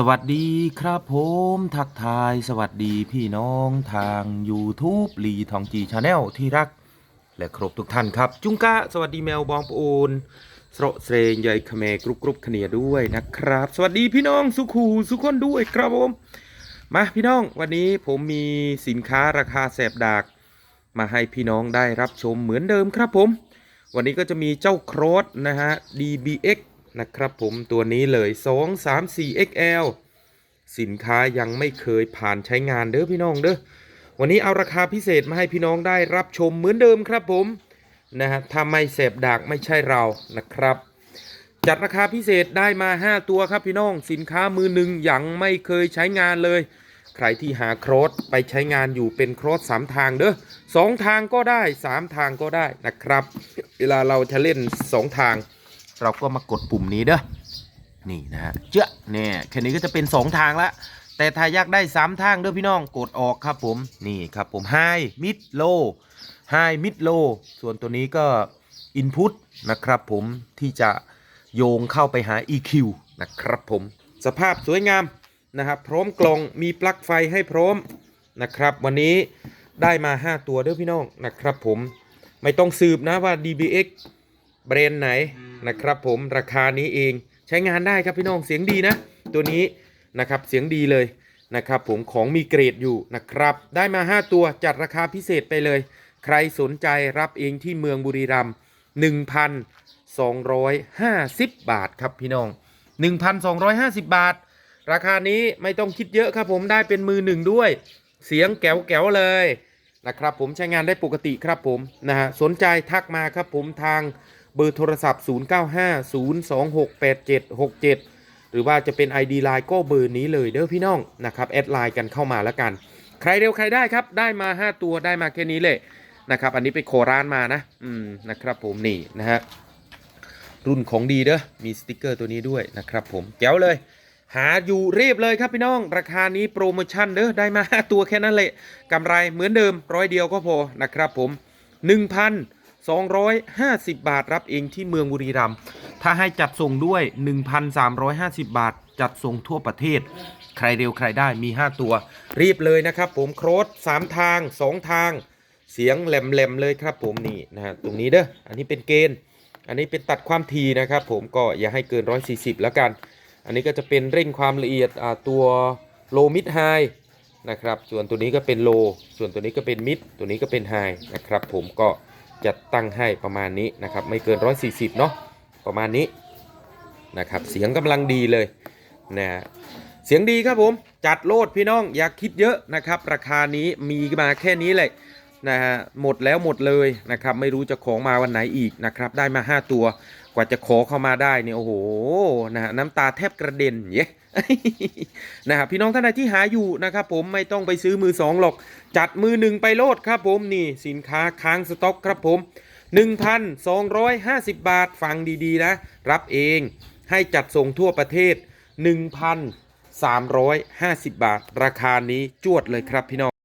สวัสดีครับผมทักทายสวัสดีพี่น้องทาง YouTube ลีทองจีชาแนลที่รัก และครบทุกท่านครับ จุงกะสวัสดีแมวบองปูนสระเสรงใหญ่ขเมกรุบกรุบขเนียด้วยนะครับ สวัสดีพี่น้องสุขูสุขคนด้วยครับผม มาพี่น้องวันนี้ผมมีสินค้าราคาแสบดาก มาให้พี่น้องได้รับชมเหมือนเดิมครับผม วันนี้ก็จะมีเจ้าโครสนะฮะ DBX นะครับผมตัวนี้เลย 2 3 4 XL สินค้ายังไม่เคยผ่านใช้งานเด้อพี่น้องเด้อวันนี้เอาราคาพิเศษมาให้พี่น้องได้รับชมเหมือนเดิมครับผมนะฮะถ้าไม่เสพดากไม่ใช่เรานะครับ จัดราคาพิเศษได้มา 5 ตัวครับพี่น้อง สินค้ามือหนึ่งยังไม่เคยใช้งานเลย ใครที่หาโครสไปใช้งานอยู่เป็นโครสสามทางเด้อสองทางก็ได้สามทางก็ได้นะครับ เวลาเราจะเล่นสองทาง เราก็มากดปุ่มนี้เด้อนี่นะฮะเจ้าเนี่ยแค่นี้ก็จะเป็นสองทางละแต่ถ้าอยากได้สามทางเด้อพี่น้องกดออกครับผมนี่ครับผม High Mid Low High Mid Low ส่วนตัวนี้ก็ Input นะครับผมที่จะโยงเข้าไปหา EQ นะครับผมสภาพสวยงามนะครับพร้อมกล่องมีปลั๊กไฟให้พร้อมนะครับ วันนี้ได้มา 5 ตัวเด้อพี่น้องนะครับผมไม่ต้องสืบนะว่า DBX แบรนด์ไหน นะครับผมราคานี้เองใช้งานได้ครับพี่น้องเสียงดีนะ ตัวนี้นะครับเสียงดีเลยนะครับผมของมีเกรดอยู่นะครับ ได้มา 5 ตัวจัดราคาพิเศษไปเลย ใครสนใจรับเองที่เมืองบุรีรัมย์1,250 บาทครับพี่น้อง 1,250 บาท ราคานี้ไม่ต้องคิดเยอะครับผมได้เป็นมือหนึ่งด้วย เสียงแก๋วๆเลยนะครับผมใช้งานได้ปกติครับผมนะฮะสนใจทักมาครับผมทาง เบอร์โทรศัพท์ 0950268767 หรือว่าจะเป็น ID Line ก็เบอร์นี้เลยเด้อพี่น้องนะครับแอดไลน์กันเข้ามาแล้วกัน ใครเร็วใครได้ครับ ได้มา 5 ตัวได้มาแค่นี้เลยนะครับ อันนี้ไปโคร้านมานะ อืมนะครับผมนี่นะฮะรุ่นของดีเด้อมีสติกเกอร์ตัวนี้ด้วยนะครับผมแก้วเลยหาอยู่เรียบเลยครับพี่น้อง ราคานี้โปรโมชั่นเด้อได้มา 5 ตัวแค่นั้นเลยกำไรเหมือนเดิมร้อยเดียวก็พอนะครับผม 250 บาทรับเองที่เมืองบุรีรัมย์ถ้าให้จัดส่งด้วย 1,350 บาท จัดส่งทั่วประเทศ ใครเร็วใครได้มี 5 ตัว รีบเลยนะครับผมโครส3ทาง 2 ทาง เสียงแหลมๆเลยครับผมนี่นะฮะตรงนี้เด้ออันนี้เป็นเกณฑ์ อันนี้เป็นตัดความถี่นะครับผมก็อย่าให้เกิน 140 แล้วกัน อันนี้ก็จะเป็นเร่งความละเอียดตัวโลมิดไฮนะครับ ส่วนตัวนี้ก็เป็นโล ส่วนตัวนี้ก็เป็นมิด ตัวนี้ก็เป็นไฮนะครับผมก็ จะตั้งให้ประมาณนี้นะครับ ไม่เกิน 140 เนาะประมาณนี้นะครับ เสียงกำลังดีเลยนะฮะเสียงดีครับผม จัดโลดพี่น้องอย่าคิดเยอะนะครับ ราคานี้มีมาแค่นี้เลย นะฮะหมดแล้วหมดเลยนะครับ ไม่รู้จะของมาวันไหนอีกนะครับ ได้มา 5 ตัวกว่าจะขอเข้ามาได้เนี่ยโอ้โหนะฮะน้ำตาแทบกระเด็นเย้นะครับพี่น้องท่านใดที่หาอยู่นะครับผมไม่ต้องไปซื้อมือสองหรอก จัดมือหนึ่งไปโลดครับผมนี่สินค้าค้างสต็อกครับผม 1,250 บาทฟังดีๆนะ รับเองให้จัดส่งทั่วประเทศ 1,350 บาท ราคานี้จวดเลยครับพี่น้อง